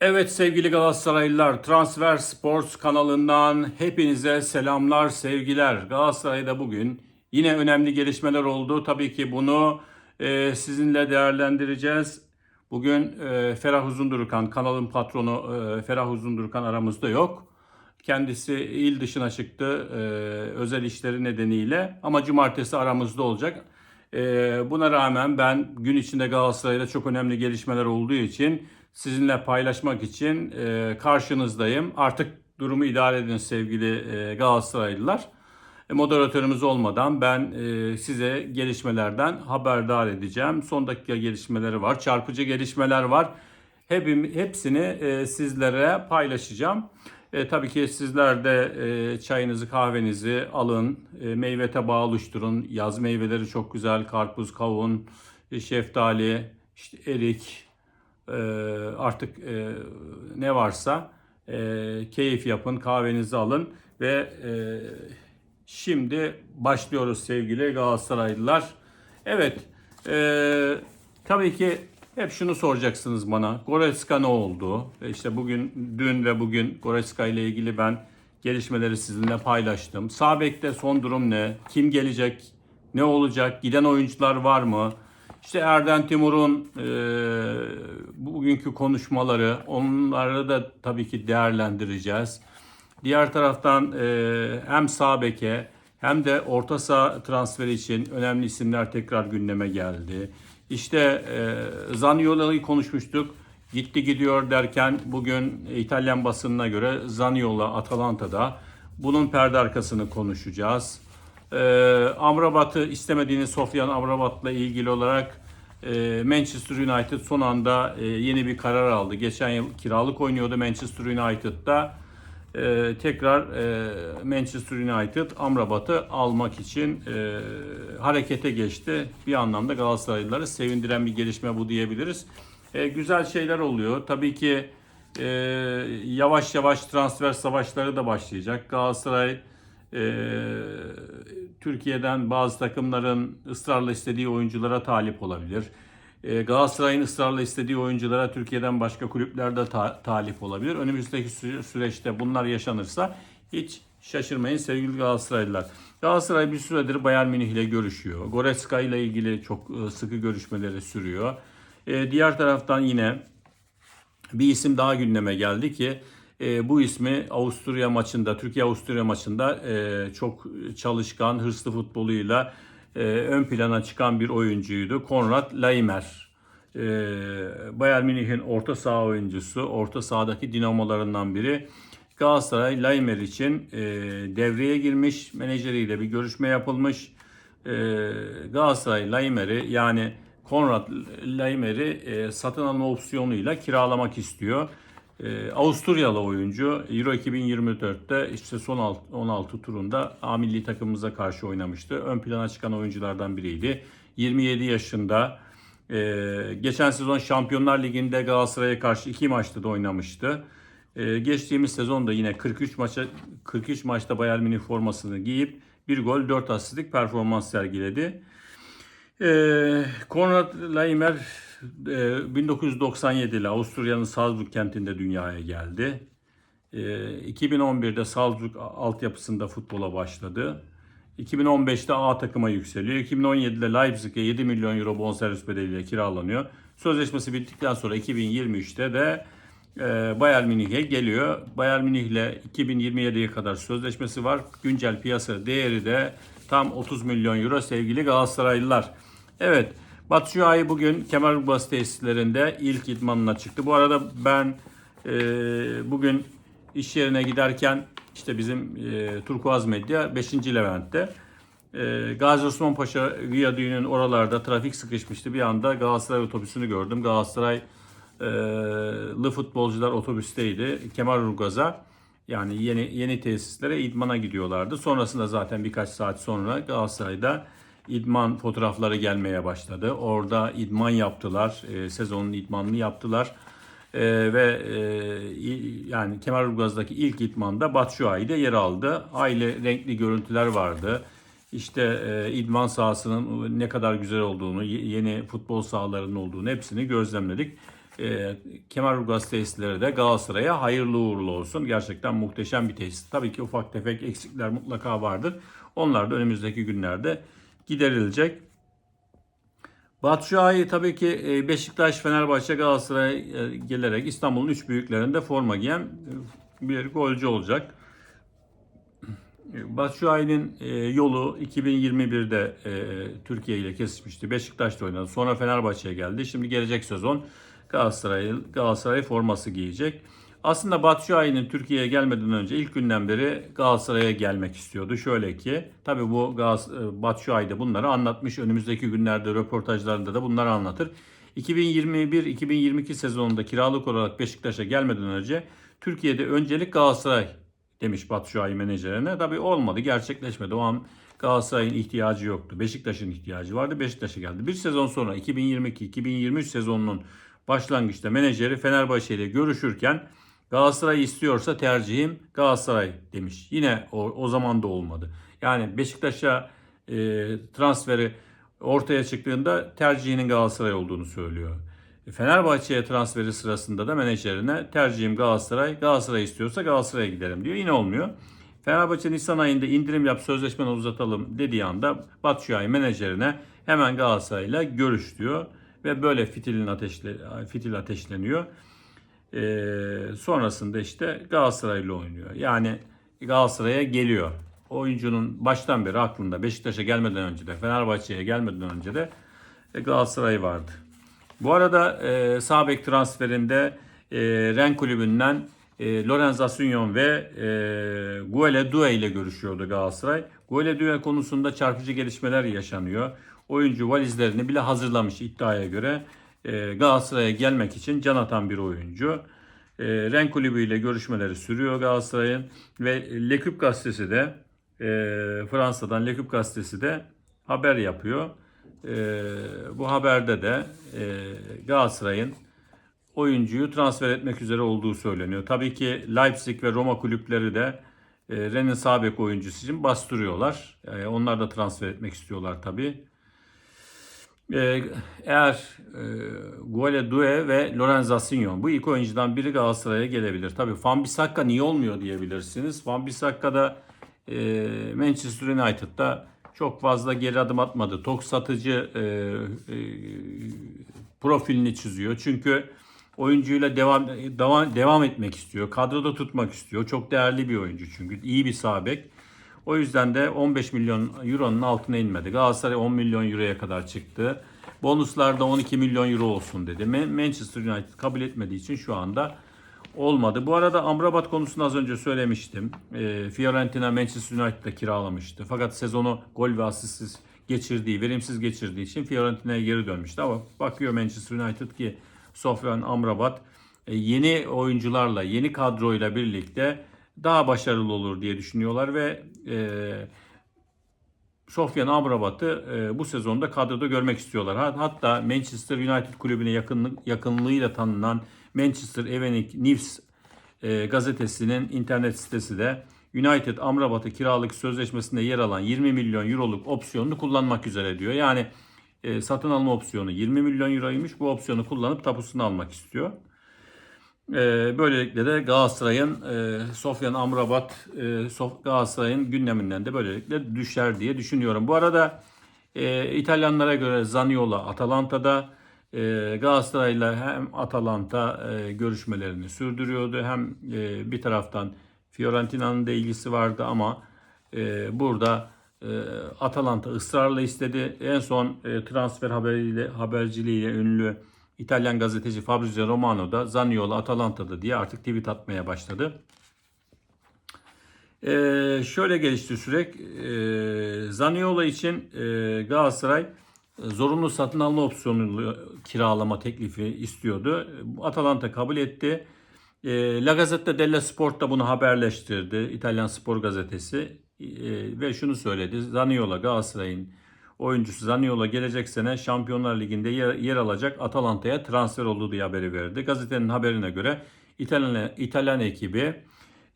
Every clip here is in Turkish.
Evet sevgili Galatasaraylılar, Transfer Sports kanalından hepinize selamlar, sevgiler. Galatasaray'da bugün yine önemli gelişmeler oldu. Tabii ki bunu e, sizinle değerlendireceğiz. Bugün e, Ferah Uzundurkan, kanalın patronu e, Ferah Uzundurkan aramızda yok. Kendisi il dışına çıktı e, özel işleri nedeniyle ama cumartesi aramızda olacak. E, buna rağmen ben gün içinde Galatasaray'da çok önemli gelişmeler olduğu için sizinle paylaşmak için e, karşınızdayım. Artık durumu idare edin sevgili e, Galatasaraylılar. E, moderatörümüz olmadan ben e, size gelişmelerden haberdar edeceğim. Son dakika gelişmeleri var, çarpıcı gelişmeler var. Hepim, hepsini sizlere paylaşacağım. E, tabii ki sizler de e, çayınızı kahvenizi alın, e, meyve tabağı oluşturun. Yaz meyveleri çok güzel, karpuz, kavun, şeftali, işte erik, artık e, ne varsa e, keyif yapın, kahvenizi alın ve e, şimdi başlıyoruz sevgili Galatasaraylılar. Evet, tabii ki hep şunu soracaksınız bana. Goretzka ne oldu? İşte bugün, dün ve bugün Goretzka ile ilgili ben gelişmeleri sizinle paylaştım. Sağ bekte son durum ne? Kim gelecek? Ne olacak? Giden oyuncular var mı? İşte Erden Timur'un e, bugünkü konuşmaları, onları da tabii ki değerlendireceğiz. Diğer taraftan e, hem sağ beke hem de orta saha transferi için önemli isimler tekrar gündeme geldi. İşte e, Zaniola'yı konuşmuştuk. Gitti gidiyor derken bugün İtalyan basınına göre Zaniola Atalanta'da. Bunun perde arkasını konuşacağız. E, Amrabat'ı istemediğini Sofyan Amrabat'la ilgili olarak e, Manchester United son anda e, yeni bir karar aldı. Geçen yıl kiralık oynuyordu Manchester United'da. E, tekrar e, Manchester United Amrabat'ı almak için e, harekete geçti. Bir anlamda Galatasaraylıları sevindiren bir gelişme bu diyebiliriz. E, güzel şeyler oluyor. Tabii ki e, yavaş yavaş transfer savaşları da başlayacak. Galatasaray Türkiye'den bazı takımların ısrarla istediği oyunculara talip olabilir. E, Galatasaray'ın ısrarla istediği oyunculara Türkiye'den başka kulüpler de ta- talip olabilir. Önümüzdeki sü- süreçte bunlar yaşanırsa hiç şaşırmayın sevgili Galatasaraylılar. Galatasaray bir süredir Bayern Münih ile görüşüyor. Goretzka ile ilgili çok e, sıkı görüşmeleri sürüyor. E, diğer taraftan yine bir isim daha gündeme geldi ki e, bu ismi Avusturya maçında, Türkiye-Avusturya maçında e, çok çalışkan, hırslı futboluyla e, ön plana çıkan bir oyuncuydu. Konrad Laimer. E, Bayern Münih'in orta saha oyuncusu, orta sahadaki dinamolarından biri. Galatasaray Laimer için e, devreye girmiş, menajeriyle bir görüşme yapılmış. E, Galatasaray Laimer'i yani Konrad Laimer'i e, satın alma opsiyonuyla kiralamak istiyor. E, Avusturyalı oyuncu Euro 2024'te işte son alt- 16 turunda A milli takımımıza karşı oynamıştı. Ön plana çıkan oyunculardan biriydi. 27 yaşında. E, geçen sezon Şampiyonlar Ligi'nde Galatasaray'a karşı iki maçta da oynamıştı. E, geçtiğimiz sezonda yine 43 maça 43 maçta Bayern Münih formasını giyip bir gol 4 asistlik performans sergiledi. Ee, Konrad Laimer e, 1997 ile Avusturya'nın Salzburg kentinde dünyaya geldi. Ee, 2011'de Salzburg altyapısında futbola başladı. 2015'te A takıma yükseliyor. 2017'de Leipzig'e 7 milyon euro bonservis bedeliyle kiralanıyor. Sözleşmesi bittikten sonra 2023'te de e, Bayern Münih'e geliyor. Bayern Münih ile 2027'ye kadar sözleşmesi var. Güncel piyasa değeri de tam 30 milyon euro sevgili Galatasaraylılar. Evet, Batshuayi bugün Kemerburgaz tesislerinde ilk idmanına çıktı. Bu arada ben e, bugün iş yerine giderken işte bizim e, Turkuaz Medya 5. Levent'te e, Gazi Osman Paşa Viyadüğü'nün oralarda trafik sıkışmıştı. Bir anda Galatasaray otobüsünü gördüm. Galatasaray Lı futbolcular otobüsteydi. Kemerburgaz'a yani yeni yeni tesislere idmana gidiyorlardı. Sonrasında zaten birkaç saat sonra Galatasaray'da idman fotoğrafları gelmeye başladı. Orada idman yaptılar. E, sezonun idmanını yaptılar. E, ve e, yani Kemerburgaz'daki ilk idmanda Batshuayi de yer aldı. Aile renkli görüntüler vardı. İşte e, idman sahasının ne kadar güzel olduğunu, ye- yeni futbol sahalarının olduğunu hepsini gözlemledik. E, Kemerburgaz tesisleri de Galatasaray'a hayırlı uğurlu olsun. Gerçekten muhteşem bir tesis. Tabii ki ufak tefek eksikler mutlaka vardır. Onlar da önümüzdeki günlerde giderilecek. Batshuayi tabii ki e, Beşiktaş, Fenerbahçe, Galatasaray e, gelerek İstanbul'un üç büyüklerinde forma giyen e, bir golcü olacak. E, yolu 2021'de e, Türkiye ile kesişmişti. Beşiktaş'ta oynadı. Sonra Fenerbahçe'ye geldi. Şimdi gelecek sezon Galatasaray Galatasaray forması giyecek. Aslında Batshuayi'nin Türkiye'ye gelmeden önce ilk günden beri Galatasaray'a gelmek istiyordu. Şöyle ki tabii bu Galatasaray, Batshuayi de bunları anlatmış. Önümüzdeki günlerde röportajlarında da bunları anlatır. 2021-2022 sezonunda kiralık olarak Beşiktaş'a gelmeden önce Türkiye'de öncelik Galatasaray demiş Batshuayi menajerine. Tabii olmadı, gerçekleşmedi. O an Galatasaray'ın ihtiyacı yoktu. Beşiktaş'ın ihtiyacı vardı. Beşiktaş'a geldi. Bir sezon sonra 2022-2023 sezonunun başlangıçta menajeri Fenerbahçe ile görüşürken Galatasaray istiyorsa tercihim Galatasaray demiş. Yine o, o zaman da olmadı. Yani Beşiktaş'a e, transferi ortaya çıktığında tercihinin Galatasaray olduğunu söylüyor. Fenerbahçe'ye transferi sırasında da menajerine tercihim Galatasaray, Galatasaray istiyorsa Galatasaray'a giderim diyor. Yine olmuyor. Fenerbahçe Nisan ayında indirim yap sözleşmeni uzatalım dediği anda Batshuayi menajerine hemen Galatasaray'la görüş diyor. Ve böyle fitilin ateşle, fitil ateşleniyor. Ee, sonrasında işte Galatasaray'la oynuyor. Yani Galatasaray'a geliyor. Oyuncunun baştan beri aklında Beşiktaş'a gelmeden önce de Fenerbahçe'ye gelmeden önce de Galatasaray vardı. Bu arada e, sağ bek transferinde e, Ren kulübünden e, Lorenz Asunyon ve e, Guele Due ile görüşüyordu Galatasaray. Guele Due konusunda çarpıcı gelişmeler yaşanıyor. Oyuncu valizlerini bile hazırlamış iddiaya göre. E, Galatasaray'a gelmek için can atan bir oyuncu. E, Ren kulübü ile görüşmeleri sürüyor Galatasaray'ın ve Leküp gazetesi de e, Fransa'dan Leküp gazetesi de haber yapıyor. E, bu haberde de e, Galatasaray'ın oyuncuyu transfer etmek üzere olduğu söyleniyor. Tabii ki Leipzig ve Roma kulüpleri de e, Ren'in sağ oyuncusu için bastırıyorlar. E, onlar da transfer etmek istiyorlar tabii. E, eğer e, Guale Due ve Lorenz Asinyon bu iki oyuncudan biri Galatasaray'a gelebilir. Tabii Van Bissaka niye olmuyor diyebilirsiniz. Van Bissaka da e, Manchester United'da çok fazla geri adım atmadı. Tok satıcı e, e, profilini çiziyor. Çünkü oyuncuyla devam devam devam etmek istiyor. Kadroda tutmak istiyor. Çok değerli bir oyuncu çünkü iyi bir sağ. O yüzden de 15 milyon euronun altına inmedi. Galatasaray 10 milyon euroya kadar çıktı. Bonuslarda 12 milyon euro olsun dedi. Manchester United kabul etmediği için şu anda olmadı. Bu arada Amrabat konusunu az önce söylemiştim. E, Fiorentina Manchester United'da kiralamıştı. Fakat sezonu gol ve asistsiz geçirdiği, verimsiz geçirdiği için Fiorentina'ya geri dönmüştü. Ama bakıyor Manchester United ki Sofyan Amrabat e, yeni oyuncularla, yeni kadroyla birlikte daha başarılı olur diye düşünüyorlar ve e, Sofyan Amrabat'ı e, bu sezonda kadroda görmek istiyorlar. Hatta Manchester United kulübüne yakınlık, yakınlığıyla tanınan Manchester Evening News e, gazetesinin internet sitesi de United Amrabat'ı kiralık sözleşmesinde yer alan 20 milyon euroluk opsiyonunu kullanmak üzere diyor. Yani e, satın alma opsiyonu 20 milyon euroymuş. Bu opsiyonu kullanıp tapusunu almak istiyor. E, böylelikle de Galatasaray'ın e, Sofyan Amrabat e, Galatasaray'ın gündeminden de böylelikle düşer diye düşünüyorum. Bu arada e, İtalyanlara göre Zaniolo Atalanta'da Galatasaray'la hem Atalanta görüşmelerini sürdürüyordu hem bir taraftan Fiorentina'nın da ilgisi vardı ama burada Atalanta ısrarla istedi. En son transfer haberiyle haberciliğiyle ünlü İtalyan gazeteci Fabrizio Romano da Zaniolo Atalanta'da diye artık tweet atmaya başladı. Ee, şöyle gelişti süreç. Ee, Zaniolo için e, Galatasaray zorunlu satın alma opsiyonu kiralama teklifi istiyordu. Atalanta kabul etti. E, La Gazzetta dello Sport da bunu haberleştirdi. İtalyan spor gazetesi. E, ve şunu söyledi. Zaniolo Galatasaray'ın oyuncusu Zaniolo gelecek sene Şampiyonlar Ligi'nde yer, yer alacak Atalanta'ya transfer olduğu diye haberi verdi. Gazetenin haberine göre İtalyan, İtalyan ekibi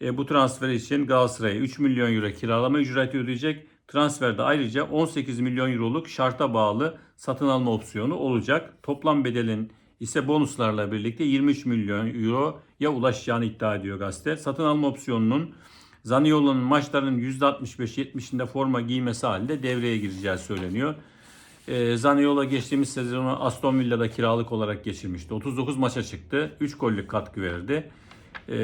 e, bu transfer için Galatasaray'a 3 milyon euro kiralama ücreti ödeyecek. Transferde ayrıca 18 milyon euroluk şarta bağlı satın alma opsiyonu olacak. Toplam bedelin ise bonuslarla birlikte 23 milyon euroya ulaşacağını iddia ediyor gazete. Satın alma opsiyonunun Zaniolo'nun maçların %65-70'inde forma giymesi halinde devreye gireceği söyleniyor. E, Zaniolo geçtiğimiz sezonu Aston Villa'da kiralık olarak geçirmişti. 39 maça çıktı. 3 gollük katkı verdi. E,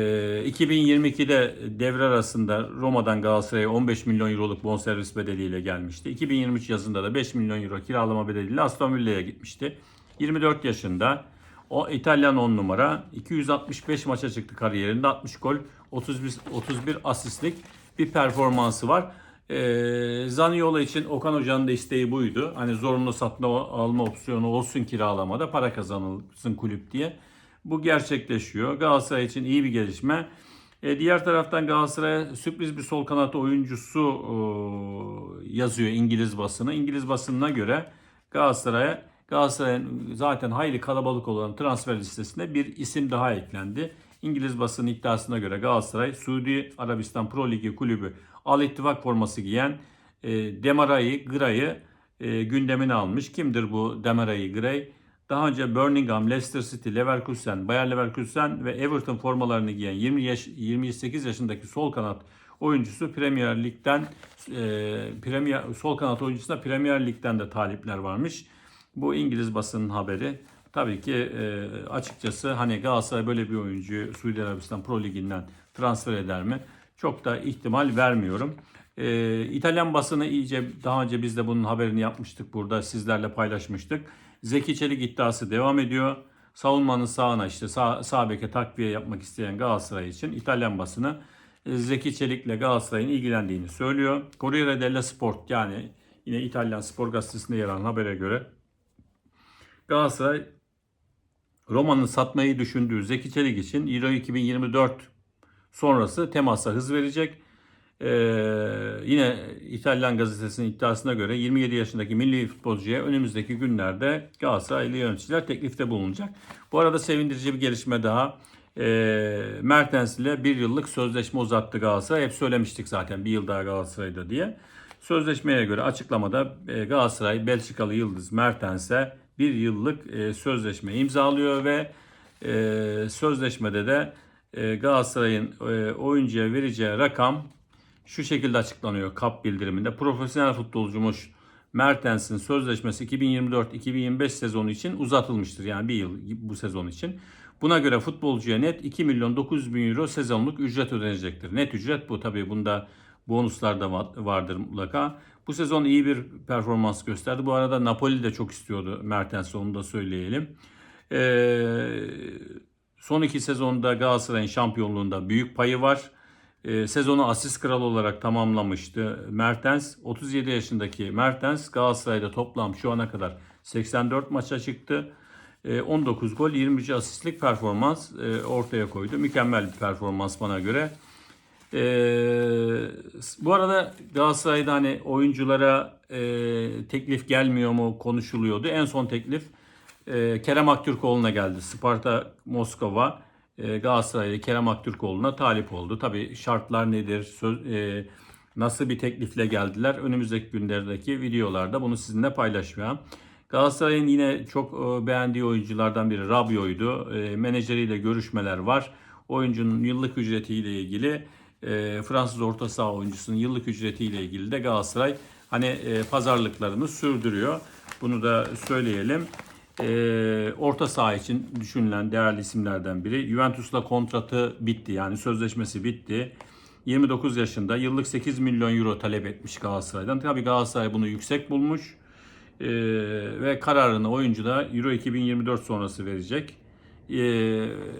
2022'de devre arasında Roma'dan Galatasaray'a 15 milyon euroluk bonservis bedeliyle gelmişti. 2023 yazında da 5 milyon euro kiralama bedeliyle Aston Villa'ya gitmişti. 24 yaşında o İtalyan 10 numara 265 maça çıktı kariyerinde 60 gol 31 31 asistlik bir performansı var. Ee, Zaniolo için Okan Hoca'nın da isteği buydu. Hani zorunlu satın alma opsiyonu olsun kiralamada para kazanılsın kulüp diye. Bu gerçekleşiyor. Galatasaray için iyi bir gelişme. E, diğer taraftan Galatasaray'a sürpriz bir sol kanat oyuncusu e, yazıyor İngiliz basını. İngiliz basınına göre Galatasaray'a Galatasaray'ın zaten hayli kalabalık olan transfer listesine bir isim daha eklendi. İngiliz basının iddiasına göre Galatasaray Suudi Arabistan Pro Ligi kulübü Al İttifak forması giyen e, Demaray'ı, Gray'ı e, gündemine almış. Kimdir bu Demaray'ı, Gray? Daha önce Birmingham, Leicester City, Leverkusen, Bayer Leverkusen ve Everton formalarını giyen 20 yaş, 28 yaşındaki sol kanat oyuncusu Premier Lig'den e, Premier sol kanat oyuncusuna Premier Lig'den de talipler varmış. Bu İngiliz basının haberi. Tabii ki e, açıkçası hani Galatasaray böyle bir oyuncuyu Suudi Arabistan Pro Ligi'nden transfer eder mi? Çok da ihtimal vermiyorum. E, İtalyan basını iyice daha önce biz de bunun haberini yapmıştık burada sizlerle paylaşmıştık. Zeki Çelik iddiası devam ediyor. Savunmanın sağına işte sağ, sağ beke takviye yapmak isteyen Galatasaray için İtalyan basını e, Zeki Çelik'le Galatasaray'ın ilgilendiğini söylüyor. Corriere dello Sport yani yine İtalyan spor gazetesinde yer alan habere göre Galatasaray Roma'nın satmayı düşündüğü Zeki Çelik için Euro 2024 sonrası temasa hız verecek. Ee, yine İtalyan gazetesinin iddiasına göre 27 yaşındaki milli futbolcuya önümüzdeki günlerde Galatasaraylı yöneticiler teklifte bulunacak. Bu arada sevindirici bir gelişme daha. Ee, Mertens ile bir yıllık sözleşme uzattı Galatasaray. Hep söylemiştik zaten bir yıl daha Galatasaray'da diye. Sözleşmeye göre açıklamada e, Galatasaray Belçikalı Yıldız Mertens'e bir yıllık e, sözleşme imzalıyor ve e, sözleşmede de e, Galatasaray'ın e, oyuncuya vereceği rakam şu şekilde açıklanıyor KAP bildiriminde. Profesyonel futbolcumuz Mertens'in sözleşmesi 2024-2025 sezonu için uzatılmıştır. Yani bir yıl bu sezon için. Buna göre futbolcuya net 2 milyon 900 bin euro sezonluk ücret ödenecektir. Net ücret bu tabii bunda bonuslar da vardır mutlaka. Bu sezon iyi bir performans gösterdi. Bu arada Napoli de çok istiyordu Mertens'i onu da söyleyelim. Ee, son iki sezonda Galatasaray'ın şampiyonluğunda büyük payı var. Ee, sezonu asist kralı olarak tamamlamıştı Mertens. 37 yaşındaki Mertens Galatasaray'da toplam şu ana kadar 84 maça çıktı. 19 gol 23 asistlik performans e, ortaya koydu. Mükemmel bir performans bana göre. Ee, bu arada Galatasaray'da hani oyunculara e, teklif gelmiyor mu konuşuluyordu. En son teklif e, Kerem Aktürkoğlu'na geldi. Sparta Moskova e, Galatasaray'da Kerem Aktürkoğlu'na talip oldu. Tabi şartlar nedir, söz, e, nasıl bir teklifle geldiler önümüzdeki günlerdeki videolarda bunu sizinle paylaşacağım. Galatasaray'ın yine çok e, beğendiği oyunculardan biri Rabio'ydu. E, menajeriyle görüşmeler var. Oyuncunun yıllık ücretiyle ilgili e, Fransız orta saha oyuncusunun yıllık ücretiyle ilgili de Galatasaray hani e, pazarlıklarını sürdürüyor. Bunu da söyleyelim. E, orta saha için düşünülen değerli isimlerden biri. Juventus'la kontratı bitti yani sözleşmesi bitti. 29 yaşında yıllık 8 milyon euro talep etmiş Galatasaray'dan. Tabii Galatasaray bunu yüksek bulmuş. E, ve kararını oyuncu da Euro 2024 sonrası verecek. Ee,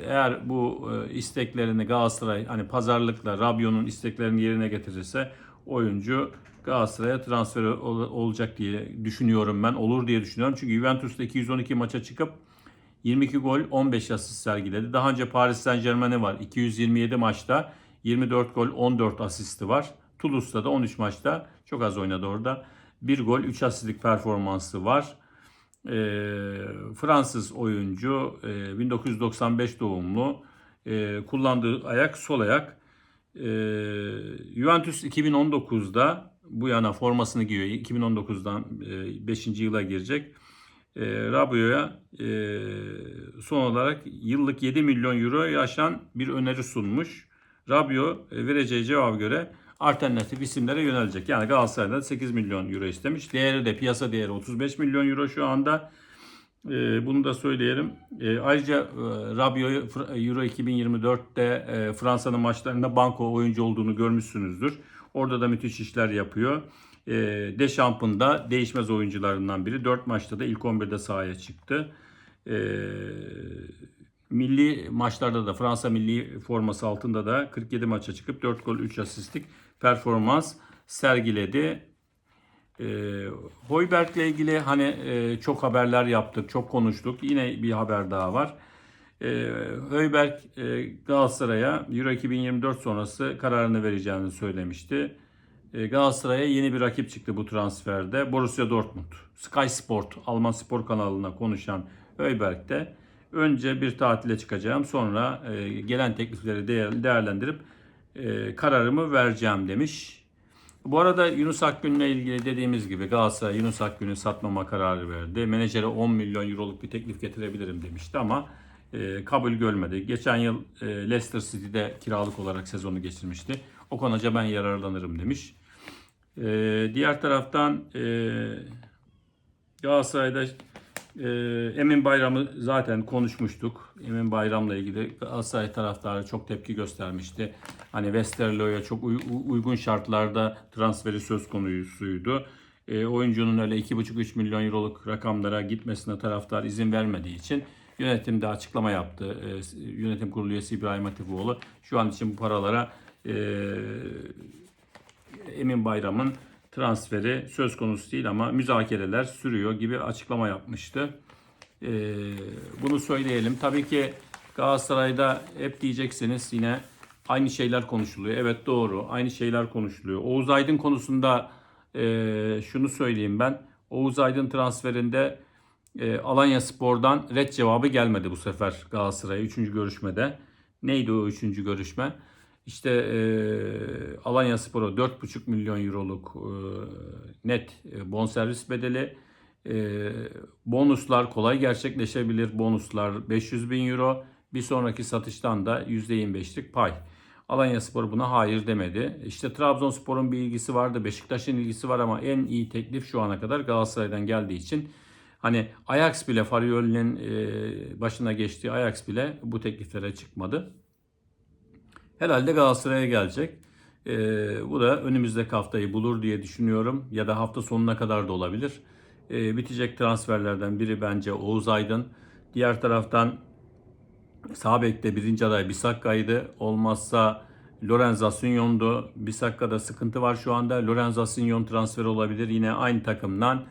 eğer bu e, isteklerini Galatasaray hani pazarlıkla Rabiot'un isteklerini yerine getirirse oyuncu Galatasaray'a transfer olacak diye düşünüyorum ben. Olur diye düşünüyorum. Çünkü Juventus'ta 212 maça çıkıp 22 gol 15 asist sergiledi. Daha önce Paris Saint Germain'i var. 227 maçta 24 gol 14 asisti var. Toulouse'da da 13 maçta çok az oynadı orada. 1 gol 3 asistlik performansı var. E, Fransız oyuncu e, 1995 doğumlu e, kullandığı ayak sol ayak. E, Juventus 2019'da bu yana formasını giyiyor. 2019'dan 5. yıla girecek. e, Rabio'ya e, son olarak yıllık 7 milyon euro yaşan bir öneri sunmuş. Rabio e, vereceği cevaba göre alternatif isimlere yönelecek. Yani Galatasaray'dan 8 milyon euro istemiş. Değeri de piyasa değeri 35 milyon euro şu anda. E, bunu da söyleyelim. E, ayrıca e, Rabio'yu Euro 2024'te e, Fransa'nın maçlarında banko oyuncu olduğunu görmüşsünüzdür. Orada da müthiş işler yapıyor. E, Deschamps'ın da değişmez oyuncularından biri. 4 maçta da ilk 11'de sahaya çıktı. E, milli maçlarda da Fransa milli forması altında da 47 maça çıkıp 4 gol 3 asistlik performans sergiledi. E, Hoiberg'le ilgili hani e, çok haberler yaptık, çok konuştuk. Yine bir haber daha var. E, Hoiberg e, Galatasaray'a Euro 2024 sonrası kararını vereceğini söylemişti. E, Galatasaray'a yeni bir rakip çıktı bu transferde. Borussia Dortmund. Sky Sport, Alman spor kanalına konuşan Hoiberg de önce bir tatile çıkacağım sonra e, gelen teklifleri değer- değerlendirip e, kararımı vereceğim demiş. Bu arada Yunus Akgün'le ilgili dediğimiz gibi Galatasaray Yunus Akgün'ü satmama kararı verdi. Menajere 10 milyon euroluk bir teklif getirebilirim demişti ama e, kabul görmedi. Geçen yıl e, Leicester City'de kiralık olarak sezonu geçirmişti. O konuca ben yararlanırım demiş. E, diğer taraftan e, Galatasaray'da e, Emin Bayram'ı zaten konuşmuştuk. Emin Bayram'la ilgili Galatasaray taraftarı çok tepki göstermişti. Hani Westerlo'ya çok uygun şartlarda transferi söz konusuydu. E, oyuncunun öyle 2,5-3 milyon euroluk rakamlara gitmesine taraftar izin vermediği için yönetim de açıklama yaptı. E, yönetim kurulu üyesi İbrahim Hatipoğlu şu an için bu paralara e, Emin Bayram'ın transferi söz konusu değil ama müzakereler sürüyor gibi açıklama yapmıştı. Ee, bunu söyleyelim. Tabii ki Galatasaray'da hep diyeceksiniz yine aynı şeyler konuşuluyor. Evet doğru aynı şeyler konuşuluyor. Oğuz Aydın konusunda e, şunu söyleyeyim ben. Oğuz Aydın transferinde e, Alanya Spor'dan red cevabı gelmedi bu sefer Galatasaray'a 3. görüşmede. Neydi o 3. görüşme? İşte e, Alanya Spor'a 4,5 milyon euroluk e, net e, bonservis bedeli. E, bonuslar kolay gerçekleşebilir. Bonuslar 500 bin euro. Bir sonraki satıştan da %25'lik pay. Alanya Spor buna hayır demedi. İşte Trabzonspor'un bir ilgisi vardı. Beşiktaş'ın ilgisi var ama en iyi teklif şu ana kadar Galatasaray'dan geldiği için hani Ajax bile Farioli'nin başına geçtiği Ajax bile bu tekliflere çıkmadı. Herhalde Galatasaray'a gelecek. Ee, bu da önümüzdeki haftayı bulur diye düşünüyorum. Ya da hafta sonuna kadar da olabilir. Ee, bitecek transferlerden biri bence Oğuz Aydın. Diğer taraftan sağ bekte birinci aday Bisakka'ydı. Olmazsa Lorenz Asunyon'du. Bisakka'da sıkıntı var şu anda. Lorenz Asunyon transferi olabilir. Yine aynı takımdan.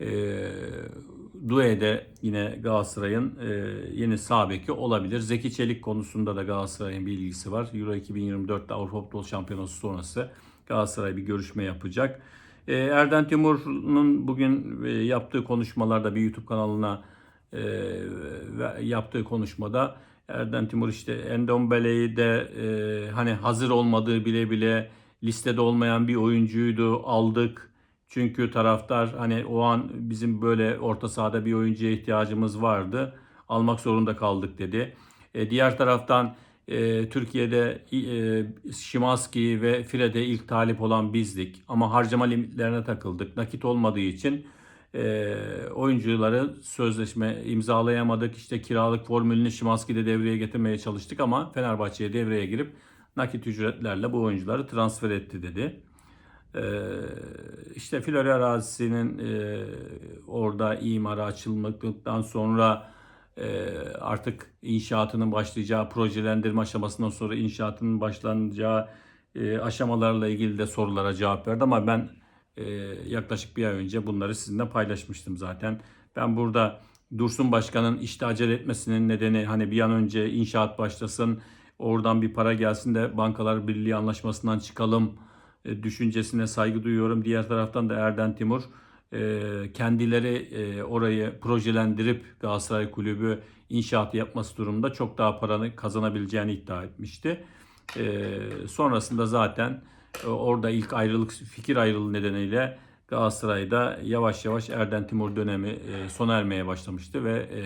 E, Due'de yine Galatasaray'ın e, yeni sağ beki olabilir. Zeki Çelik konusunda da Galatasaray'ın bir ilgisi var. Euro 2024'te Avrupa Futbol Şampiyonası sonrası Galatasaray bir görüşme yapacak. E, Erden Timur'un bugün e, yaptığı konuşmalarda bir YouTube kanalına e, yaptığı konuşmada Erden Timur işte Endombele'yi de e, hani hazır olmadığı bile bile listede olmayan bir oyuncuydu aldık. Çünkü taraftar hani o an bizim böyle orta sahada bir oyuncuya ihtiyacımız vardı. Almak zorunda kaldık dedi. E, diğer taraftan e, Türkiye'de e, Şimanski ve Fred'e ilk talip olan bizdik. Ama harcama limitlerine takıldık. Nakit olmadığı için e, oyuncuları sözleşme imzalayamadık. İşte kiralık formülünü Şimanski'de devreye getirmeye çalıştık ama Fenerbahçe'ye devreye girip nakit ücretlerle bu oyuncuları transfer etti dedi. Ee, işte Florya arazisinin e, orada imara açılmaktan sonra e, artık inşaatının başlayacağı projelendirme aşamasından sonra inşaatının başlanacağı e, aşamalarla ilgili de sorulara cevap verdi ama ben yaklaşık bir ay önce bunları sizinle paylaşmıştım zaten. Ben burada Dursun Başkan'ın işte acele etmesinin nedeni hani bir an önce inşaat başlasın, oradan bir para gelsin de Bankalar Birliği anlaşmasından çıkalım düşüncesine saygı duyuyorum. Diğer taraftan da Erden Timur e, kendileri e, orayı projelendirip Galatasaray Kulübü inşaat yapması durumunda çok daha paranı kazanabileceğini iddia etmişti. Sonrasında zaten orada ilk ayrılık fikir ayrılığı nedeniyle Galatasaray'da yavaş yavaş Erden Timur dönemi e, sona ermeye başlamıştı ve e,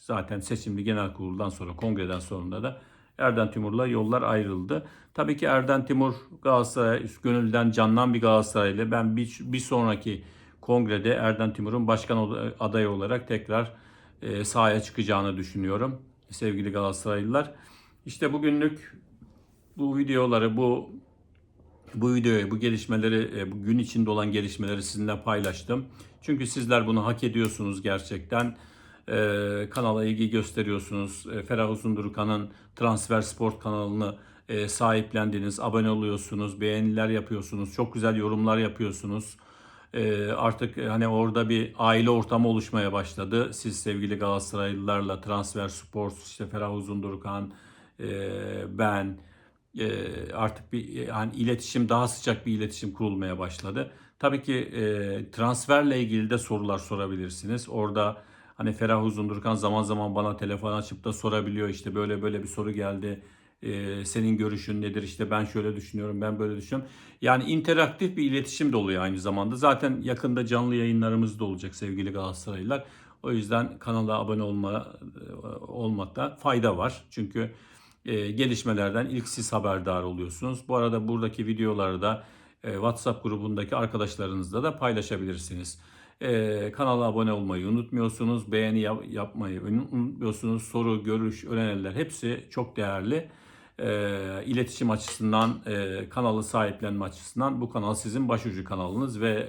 zaten seçimli genel kuruldan sonra, kongreden sonra da Erden Timur'la yollar ayrıldı. Tabii ki Erden Timur Galatasaray gönülden canlanan bir Galatasaraylı. Ben bir, bir sonraki kongrede Erden Timur'un başkan adayı olarak tekrar e, sahaya çıkacağını düşünüyorum sevgili Galatasaraylılar. İşte bugünlük bu videoları, bu bu videoyu, bu gelişmeleri, e, bu gün içinde olan gelişmeleri sizinle paylaştım. Çünkü sizler bunu hak ediyorsunuz gerçekten. Ee, kanala ilgi gösteriyorsunuz. Ee, Ferah Uzundurukan'ın Transfer Sport kanalını e, sahiplendiniz, abone oluyorsunuz, beğeniler yapıyorsunuz, çok güzel yorumlar yapıyorsunuz. Ee, artık e, hani orada bir aile ortamı oluşmaya başladı. Siz sevgili Galatasaraylılarla Transfer Sport, işte Ferah Uzundurukan, e, ben, e, artık bir yani iletişim daha sıcak bir iletişim kurulmaya başladı. Tabii ki e, transferle ilgili de sorular sorabilirsiniz. Orada hani Ferah Uzundurkan zaman zaman bana telefon açıp da sorabiliyor işte böyle böyle bir soru geldi. E, senin görüşün nedir? İşte ben şöyle düşünüyorum, ben böyle düşünüyorum. Yani interaktif bir iletişim de oluyor aynı zamanda. Zaten yakında canlı yayınlarımız da olacak sevgili Galatasaraylılar. O yüzden kanala abone olma olmakta fayda var. Çünkü e, gelişmelerden ilk siz haberdar oluyorsunuz. Bu arada buradaki videoları da e, WhatsApp grubundaki arkadaşlarınızla da paylaşabilirsiniz. E, kanala abone olmayı unutmuyorsunuz. Beğeni yap- yapmayı unutmuyorsunuz. Soru, görüş, öneriler hepsi çok değerli. E, iletişim açısından, e, kanalı sahiplenme açısından bu kanal sizin başucu kanalınız ve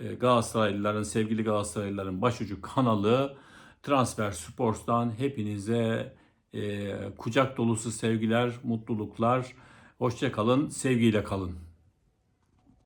e, Galatasaraylıların, sevgili Galatasaraylıların başucu kanalı Transfer Sports'tan hepinize e, kucak dolusu sevgiler, mutluluklar. Hoşça kalın, sevgiyle kalın.